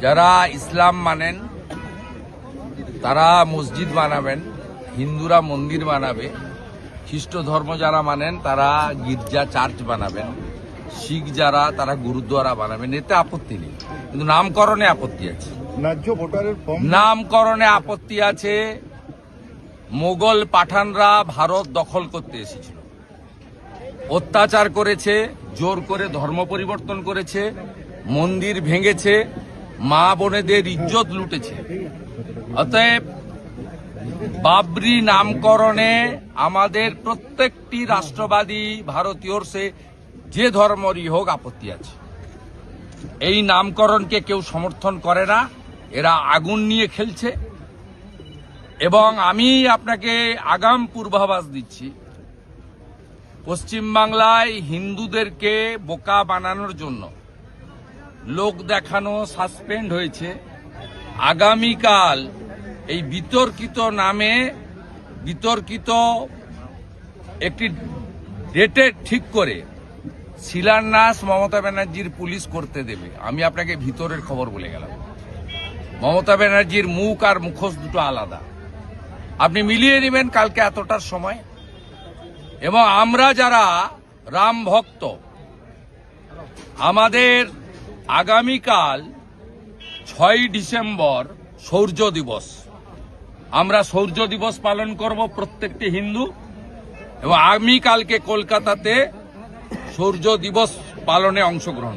যারা ইসলাম মানেন তারা মসজিদ বানাবেন হিন্দুরা মন্দির বানাবে খ্রিস্ট ধর্ম যারা মানেন তারা গির্জা চার্চ বানাবেন শিখ যারা তারা গুরুদ্বারা বানাবেন এতে আপত্তি নেই। কিন্তু নামকরণে আপত্তি আছে। নামকরণে আপত্তি আছে। মোগল পাঠানরা ভারত দখল করতে এসেছিল। অত্যাচার করেছে জোর করে ধর্ম পরিবর্তন করেছে মন্দির ভেঙেছে মা বোনেদের ইজ্জত লুটেছে। অতএব বাবরি নামকরণে আমাদের প্রত্যেকটি রাষ্ট্রবাদী ভারতীয়র সে যে ধর্মরই হোক আপত্তি আছে। এই নামকরণকে কেউ সমর্থন করে না, এরা আগুন নিয়ে খেলছে। এবং আমি আপনাকে আগাম পূর্বাভাস দিচ্ছি, পশ্চিমবাংলায় হিন্দুদেরকে বোকা বানানোর জন্য লোক দেখানো সাসপেন্ড হয়েছে। আগামীকাল এই বিতর্কিত নামে বিতর্কিত একটি ডেটে ঠিক করে শিলান্যাস মমতা ব্যানার্জির পুলিশ করতে দেবে। আমি আপনাকে ভিতরের খবর বলে গেলাম। মমতা ব্যানার্জির মুখ আর মুখোশ দুটো আলাদা। আপনি মিলিয়ে নেবেন কালকে এতটার সময়। এবং আমরা যারা রাম ভক্ত, আমাদের আগামীকাল ছয় ডিসেম্বর সৌর্য দিবস। আমরা সৌর্য দিবস পালন করব প্রত্যেকটি হিন্দু এবং আগামীকালকে কলকাতাতে সূর্য দিবস পালনে অংশগ্রহণ